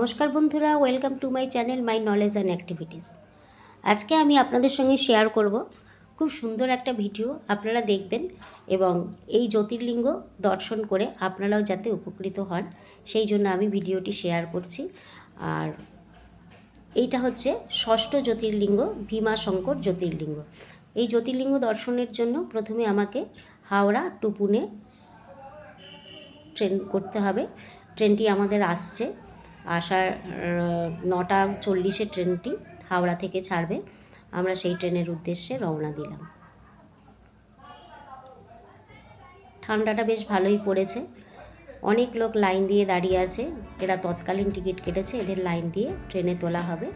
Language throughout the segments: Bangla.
নমস্কার বন্ধুরা welcome to my channel my knowledge and activities আজকে আমি আপনাদের সঙ্গে শেয়ার করব খুব সুন্দর একটা ভিডিও আপনারা দেখবেন এবং এই জ্যোতির্লিঙ্গ দর্শন করে আপনারাও যাতে উপকৃত হন, সেই জন্য আমি ভিডিওটি শেয়ার করছি। আর এইটা হচ্ছে ষষ্ঠ জ্যোতির্লিঙ্গ ভীমাশঙ্কর জ্যোতির্লিঙ্গ। এই জ্যোতির্লিঙ্গ দর্শনের জন্য প্রথমে আমাকে হাওড়া টু পুনে ট্রেন করতে হবে। ট্রেনটি আমাদের আসছে। আসার নটা চল্লিশে ট্রেনটি হাওড়া থেকে ছাড়বে। আমরা সেই ট্রেনের উদ্দেশ্যে রওনা দিলাম। ঠান্ডাটা বেশ ভালোই পড়েছে। অনেক লোক লাইন দিয়ে দাঁড়িয়ে আছে। এরা তৎকালীন টিকিট কেটেছে, এদের লাইন দিয়ে ট্রেনে তোলা হবে।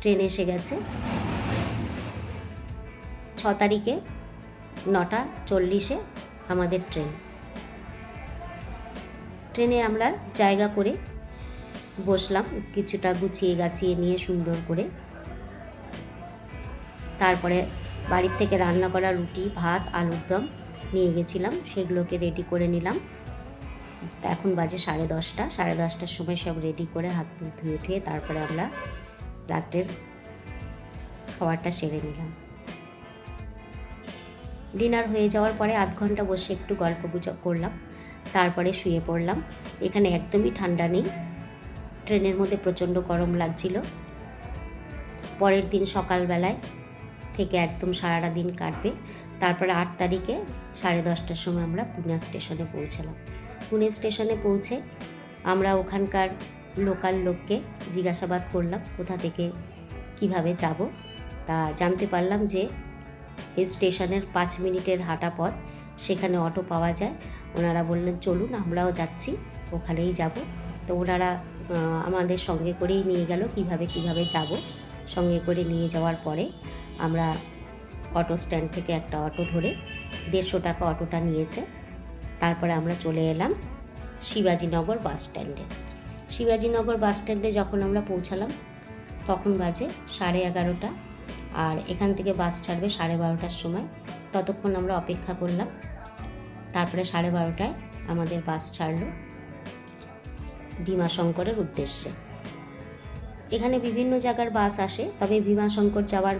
ট্রেন এসে গেছে। ছ তারিখে নটা চল্লিশে আমাদের ট্রেন। ট্রেনে আমরা জায়গা করে বসলাম, কিছুটা গুছিয়ে গাছিয়ে নিয়ে সুন্দর করে। তারপরে বাড়ির থেকে রান্না করা রুটি, ভাত, আলুর দম নিয়ে গেছিলাম, সেগুলোকে রেডি করে নিলাম। এখন বাজে সাড়ে দশটা, সাড়ে দশটার সময় সব রেডি করে হাত মুখ ধুয়ে টুয়ে তারপরে আমরা রাত্রের খাবারটা সেরে নিলাম। ডিনার হয়ে যাওয়ার পরে আধ ঘণ্টা বসে একটু গল্প গুজব করলাম, তারপরে শুয়ে পড়লাম। এখানে একদমই ঠান্ডা নেই ট্রেনের মধ্যে প্রচণ্ড গরম লাগছিল। পরের দিন সকালবেলায় থেকে একদম সারাটা দিন কাটবে। তারপরে আট তারিখে সাড়ে দশটার সময় আমরা পুনে স্টেশনে পৌঁছালাম। পুনে স্টেশনে পৌঁছে আমরা ওখানকার লোকাল লোককে জিজ্ঞাসাবাদ করলাম, কোথা থেকে, কীভাবে যাব। তা জানতে পারলাম যে এই স্টেশনের পাঁচ মিনিটের হাঁটা পথ, সেখানে অটো পাওয়া যায়। ওনারা বললেন, চলুন, আমরাও যাচ্ছি, ওখানেই যাব। তো ওনারা আমাদের সঙ্গে করেই নিয়ে গেল, কীভাবে কীভাবে যাব। সঙ্গে করে নিয়ে যাওয়ার পরে আমরা অটো স্ট্যান্ড থেকে একটা অটো ধরে দেড়শো টাকা অটোটা নিয়েছে। তারপরে আমরা চলে এলাম শিবাজীনগর বাস স্ট্যান্ডে। শিবাজীনগর বাস স্ট্যান্ডে যখন আমরা পৌঁছালাম, তখন বাজে সাড়ে এগারোটা আর এখান থেকে বাস ছাড়বে সাড়ে বারোটার সময়। ততক্ষণ আমরা অপেক্ষা করলাম। তারপরে সাড়ে বারোটায় আমাদের বাস ছাড়লো। ভীমাশঙ্করের উদ্দেশ্যে। এখানে বিভিন্ন জায়গার বাস আসে, তবে ভীমাশঙ্কর যাওয়ার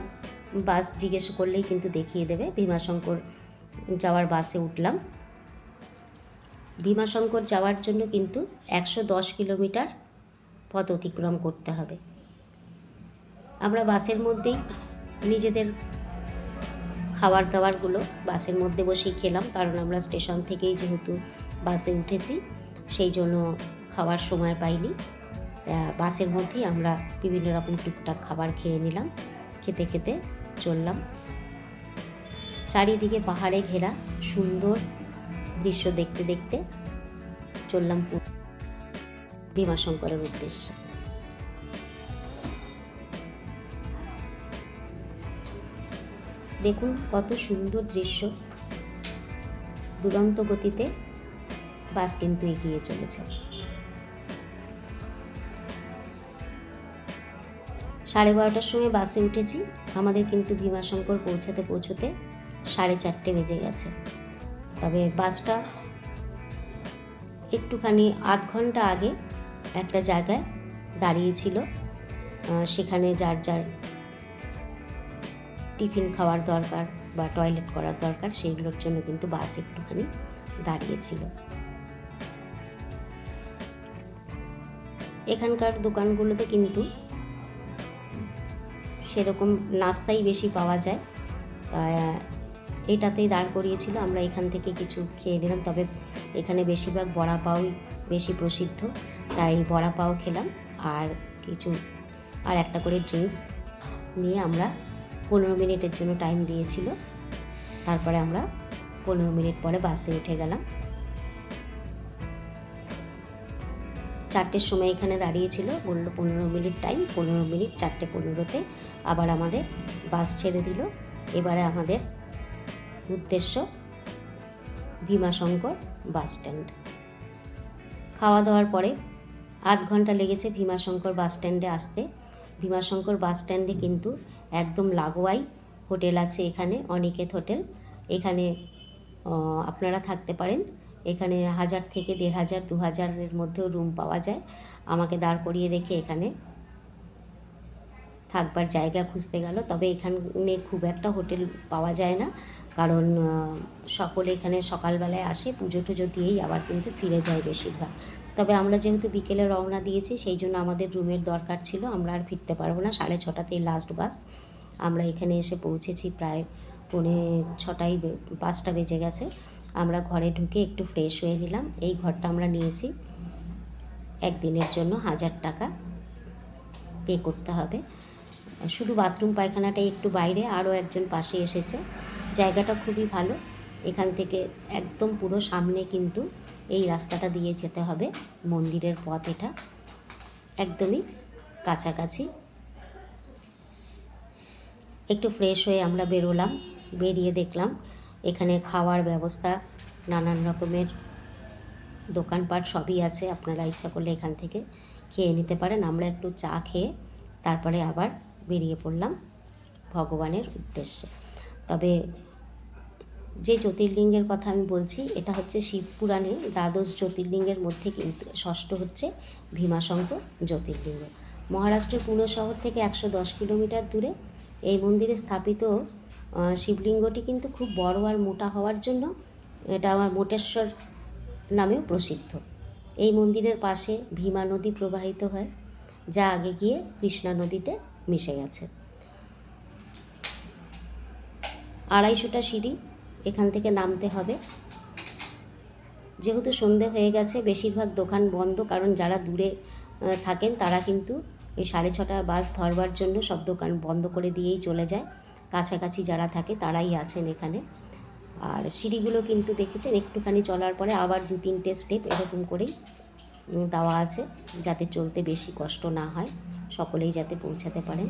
বাস জিজ্ঞেস করলেই কিন্তু দেখিয়ে দেবে, ভীমাশঙ্কর যাওয়ার বাসে উঠলাম। ভীমাশঙ্কর যাওয়ার জন্য কিন্তু একশো দশ কিলোমিটার পথ অতিক্রম করতে হবে। আমরা বাসের মধ্যেই নিজেদের খাবার দাবারগুলো বাসের মধ্যে বসেই খেলাম, কারণ আমরা স্টেশন থেকেই যেহেতু বাসে উঠেছি, সেই জন্য খাওয়ার সময় পাইনি। বাসের মধ্যেই আমরা বিভিন্ন রকম টুকটাক খাবার খেয়ে নিলাম। খেতে খেতে চললাম। চারিদিকে পাহাড়ে ঘেরা সুন্দর দৃশ্য দেখতে দেখতে চললাম ভীমাশঙ্করের উদ্দেশ্যে। দেখুন কত সুন্দর দৃশ্য। দুরন্ত গতিতে বাস কিন্তু এগিয়ে চলেছে। সাড়ে বারোটার সময় বাসে উঠেছি। আমাদের কিন্তু ভীমাশঙ্কর পৌঁছাতে পৌঁছতে সাড়ে চারটে বেজে গেছে। তবে বাসটা একটুখানি আধ ঘণ্টা আগে একটা জায়গায় দাঁড়িয়েছিল। সেখানে যার যার টিফিন খাওয়ার দরকার বা টয়লেট করার দরকার সেইগুলোর জন্য কিন্তু বাস একটুখানি দাঁড়িয়েছিল। এখানকার দোকানগুলোতে কিন্তু সেরকম নাস্তাই বেশি পাওয়া যায়। তা, এটাতেই দাঁড় করিয়েছিল। আমরা এখান থেকে কিছু খেয়ে নিলাম। তবে এখানে বেশিরভাগ বড়া পাওই বেশি প্রসিদ্ধ। তাই বড়া পাও খেলাম। আর কিছু, আর একটা করে ড্রিঙ্কস নিয়ে আমরা পনেরো মিনিটের জন্য টাইম দিয়েছিল। তারপরে আমরা পনেরো মিনিট পরে বাসে উঠে গেলাম। চারটের সময় এখানে দাঁড়িয়েছিল। বলল, পনেরো মিনিট টাইম পনেরো মিনিট চারটে পনেরোতে। আবার আমাদের বাস ছেড়ে দিল। এবারে আমাদের উদ্দেশ্য ভীমাশঙ্কর বাস স্ট্যান্ড খাওয়া দাওয়ার পরে আধ ঘণ্টা লেগেছে ভীমাশঙ্কর বাস স্ট্যান্ডে আসতে। ভীমাশঙ্কর বাস স্ট্যান্ডে কিন্তু একদম লাগোয়াই হোটেল আছে এখানে, অনিকেত হোটেল। এখানে আপনারা থাকতে পারেন। এখানে হাজার থেকে দেড় হাজার, দু হাজারের মধ্যেও রুম পাওয়া যায়। আমাকে দাঁড় করিয়ে রেখে এখানে থাকবার জায়গা খুঁজতে গেল। তবে এখানে খুব একটা হোটেল পাওয়া যায় না। কারণ সকলে এখানে সকালবেলায় আসে, পুজো টুজো দিয়েই আবার কিন্তু ফিরে যায় বেশিরভাগ। তবে আমরা যেহেতু বিকেলে রওনা দিয়েছি, সেই জন্য আমাদের রুমের দরকার ছিল। আমরা আর ফিরতে পারব না। সাড়ে ছটাতেই লাস্ট বাস আমরা এখানে এসে পৌঁছেছি প্রায় পৌনে ছটাই পাঁচটা বেজে গেছে। আমরা ঘরে ঢুকে একটু ফ্রেশ হয়ে নিলাম। এই ঘরটা আমরা নিয়েছি। একদিনের জন্য হাজার টাকা পে করতে হবে। শুধু বাথরুম পায়খানাটাই একটু বাইরে, আরও একজন পাশে এসেছে। জায়গাটা খুবই ভালো। এখান থেকে একদম পুরো সামনে কিন্তু এই রাস্তাটা দিয়ে যেতে হবে। মন্দিরের পথ এটা। একদমই কাছাকাছি। একটু ফ্রেশ হয়ে আমরা বেরোলাম, বেরিয়ে দেখলাম। এখানে খাওয়ার ব্যবস্থা, নানান রকমের দোকানপাট সবই আছে, আপনারা ইচ্ছা করলে এখান থেকে খেয়ে নিতে পারেন। আমরা একটু চা খেয়ে তারপরে আবার বেরিয়ে পড়লাম ভগবানের উদ্দেশ্যে। তবে যে জ্যোতির্লিঙ্গের কথা আমি বলছি, এটা হচ্ছে শিবপুরাণে দ্বাদশ জ্যোতির্লিঙ্গের মধ্যে কিন্তু ষষ্ঠ হচ্ছে ভীমাশঙ্কর জ্যোতির্লিঙ্গ। মহারাষ্ট্রের পুনে শহর থেকে একশো দশ কিলোমিটার দূরে এই মন্দিরে স্থাপিত শিবলিঙ্গটি কিন্তু খুব বড় আর মোটা হওয়ার জন্য এটা আমার মোটেশ্বর নামেও প্রসিদ্ধ। এই মন্দিরের পাশে ভীমা নদী প্রবাহিত হয়, যা আগে গিয়ে কৃষ্ণা নদীতে মিশে গেছে। আড়াইশোটা সিঁড়ি এখান থেকে নামতে হবে। যেহেতু সন্ধে হয়ে গেছে, বেশিরভাগ দোকান বন্ধ, কারণ যারা দূরে থাকেন তারা কিন্তু এই সাড়ে ছটার বাস ধরবার জন্য সব দোকান বন্ধ করে দিয়েই চলে যায়। কাছাকাছি যারা থাকে তারাই আছেন এখানে। আর সিঁড়িগুলো কিন্তু দেখেছেন, একটুখানি চলার পরে আবার দু তিনটে স্টেপ এরকম করেই দেওয়া আছে, যাতে চলতে বেশি কষ্ট না হয়, সকলেই যাতে পৌঁছাতে পারেন।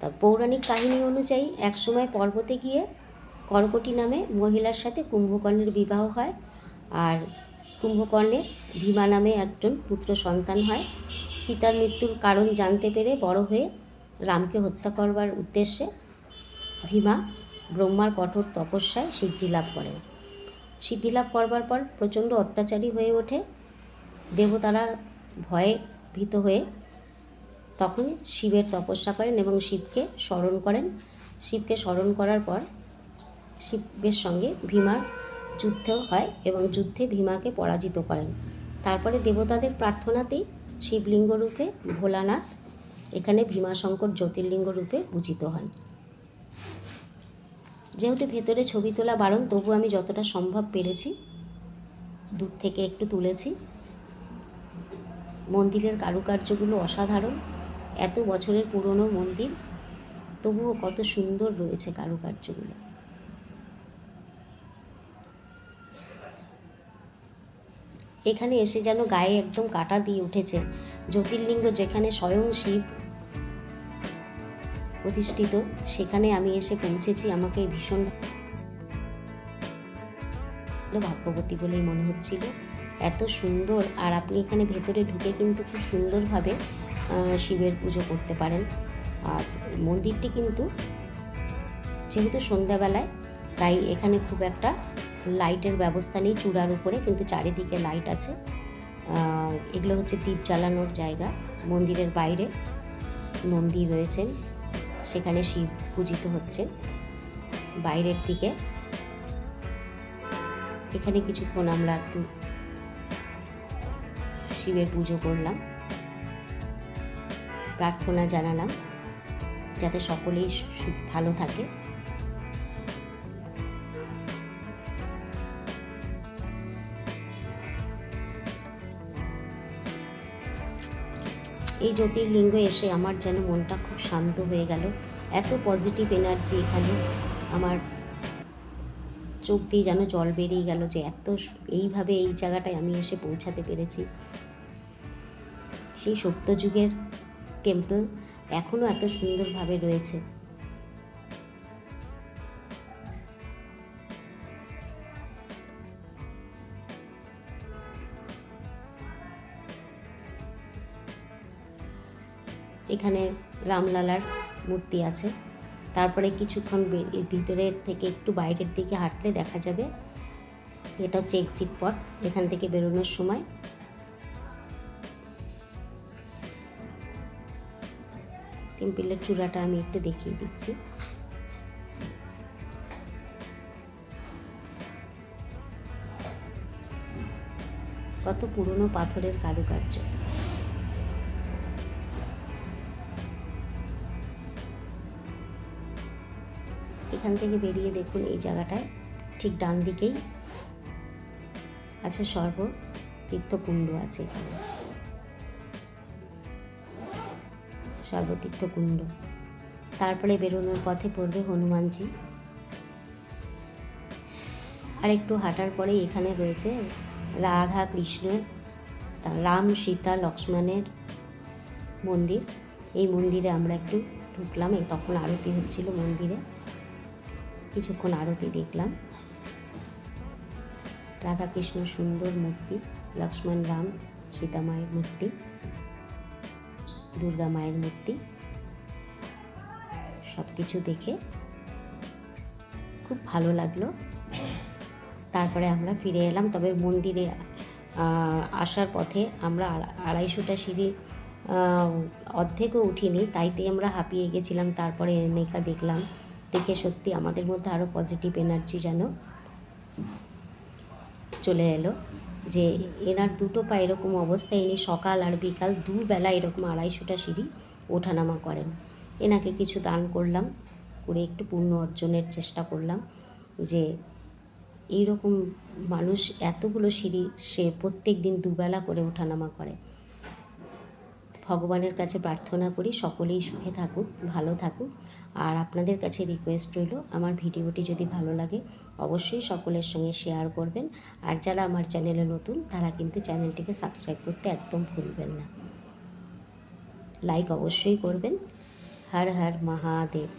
তা পৌরাণিক কাহিনী অনুযায়ী একসময় পর্বতে গিয়ে কর্কটি নামে মহিলার সাথে কুম্ভকর্ণের বিবাহ হয়, আর কুম্ভকর্ণের ভীমা নামে একজন পুত্র সন্তান হয়। পিতার মৃত্যুর কারণ জানতে পেরে বড় হয়ে রামকে হত্যা করবার উদ্দেশ্যে ভীমা ব্রহ্মার কঠোর তপস্যায় সিদ্ধি লাভ করেন। সিদ্ধি লাভ করবার পর প্রচণ্ড অত্যাচারী হয়ে ওঠে। দেবতারা ভয়ে ভীত হয়ে তখন শিবের তপস্যা করেন এবং শিবকে স্মরণ করেন। শিবকে স্মরণ করার পর শিবের সঙ্গে ভীমার যুদ্ধ হয় এবং যুদ্ধে ভীমাকে পরাজিত করেন। তারপরে দেবতাদের প্রার্থনাতেই শিবলিঙ্গ রূপে ভোলানাথ এখানে ভীমাশঙ্কর জ্যোতির্লিঙ্গ রূপে পূজিত হন। যেহেতু ভেতরে ছবি তোলা বারণ, তবু আমি যতটা সম্ভব পেরেছি, দূর থেকে একটু তুলেছি। মন্দিরের কারুকার্যগুলো অসাধারণ, এত বছরের পুরনো মন্দির, তবুও কত সুন্দর রয়েছে কারুকার্যগুলো। এখানে এসে যেন গায়ে একদম কাটা দিয়ে উঠেছে। জ্যোতির্লিঙ্গ যেখানে স্বয়ং শিব প্রতিষ্ঠিত, সেখানে আমি এসে পৌঁছেছি আমাকে ভীষণ ভাগ্যবতী বলেই মনে হচ্ছিল। এত সুন্দর, আর আপনি এখানে ভেতরে ঢুকে কিন্তু খুব সুন্দরভাবে শিবের পুজো করতে পারেন। আর মন্দিরটি কিন্তু যেহেতু সন্ধ্যাবেলায়, তাই এখানে খুব একটা লাইটের ব্যবস্থা নেই, চূড়ার উপরে, কিন্তু চারিদিকে লাইট আছে। এগুলো হচ্ছে দ্বীপ জ্বালানোর জায়গা, মন্দিরের বাইরে নন্দী রয়েছেন, সেখানে শিব পূজিত হচ্ছে বাইরের দিকে। এখানে কিছুক্ষণ আমরা একটু শিবের পুজো করলাম, প্রার্থনা জানালাম, যাতে সকলেই ভালো থাকে। এই জ্যোতির্লিঙ্গ এসে আমার যেন মনটা খুব শান্ত হয়ে গেল। এত পজিটিভ এনার্জি এখানে। আমার চোখ দিয়ে যেন জল বেরিয়ে গেল যে এত এইভাবে এই জায়গাটায় আমি এসে পৌঁছাতে পেরেছি। সেই সত্যযুগের টেম্পল এখনও এত সুন্দরভাবে রয়েছে। এখানে রামলালার মূর্তি আছে। তারপরে কিছুক্ষণ বে- এর ভিতরে থেকে একটু বাইরের দিকে হাঁটলে দেখা যাবে। এটা হচ্ছে এক্সিট পথ, এখান থেকে বেরোনোর সময়। টেম্পেলের চূড়াটা আমি একটু দেখিয়ে দিচ্ছি। কত পুরনো পাথরের কারুকার্য। এখান থেকে বেরিয়ে দেখুন এই জায়গাটায়, ঠিক ডান দিকেই আছে সর্ব তীর্থকুণ্ড আছে এখানে। সর্বতীর্থকুণ্ড। তারপরে বেরোনোর পথে পড়বে হনুমানজি। আর একটু হাঁটার পরে এখানে রয়েছে রাধা কৃষ্ণের রাম সীতা লক্ষ্মণের মন্দির। এই মন্দিরে আমরা একটু ঢুকলাম তখন আরতি হচ্ছিল মন্দিরে। কিছুক্ষণ আরতি দেখলাম। রাধাকৃষ্ণ সুন্দর মূর্তি, লক্ষ্মণ রাম, সীতা মায়ের মূর্তি, দুর্গা মায়ের মূর্তি সব কিছু দেখে খুব ভালো লাগল। তারপরে আমরা ফিরে এলাম, তবে মন্দিরে আসার পথে আমরা আড়াইশোটা সিঁড়ি অর্ধেকও উঠিনি তাইতে আমরা হাঁপিয়ে গেছিলাম, তারপরে এনেকা দেখলাম। দেখে সত্যি আমাদের মধ্যে আরও পজিটিভ এনার্জি যেন চলে এলো। যে এনার দুটো পা এরকম অবস্থায় ইনি সকাল আর বিকাল দুবেলা এরকম আড়াইশোটা সিঁড়ি ওঠানামা করেন। এনাকে কিছু দান করলাম, করে একটু পূর্ণ অর্জনের চেষ্টা করলাম। যে এইরকম মানুষ এতগুলো সিঁড়ি সে প্রত্যেক দিন দুবেলা করে ওঠানামা করে। ভগবানের কাছে প্রার্থনা করি সকলেই সুখে থাকুক, ভালো থাকুক। আর আপনাদের কাছে রিকোয়েস্ট রইল, আমার ভিডিওটি যদি ভালো লাগে, অবশ্যই সকলের সঙ্গে শেয়ার করবেন। আর যারা আমার চ্যানেলে নতুন, তারা কিন্তু চ্যানেলটিকে সাবস্ক্রাইব করতে একদম ভুলবেন না। লাইক অবশ্যই করবেন। হর হর মহাদেব।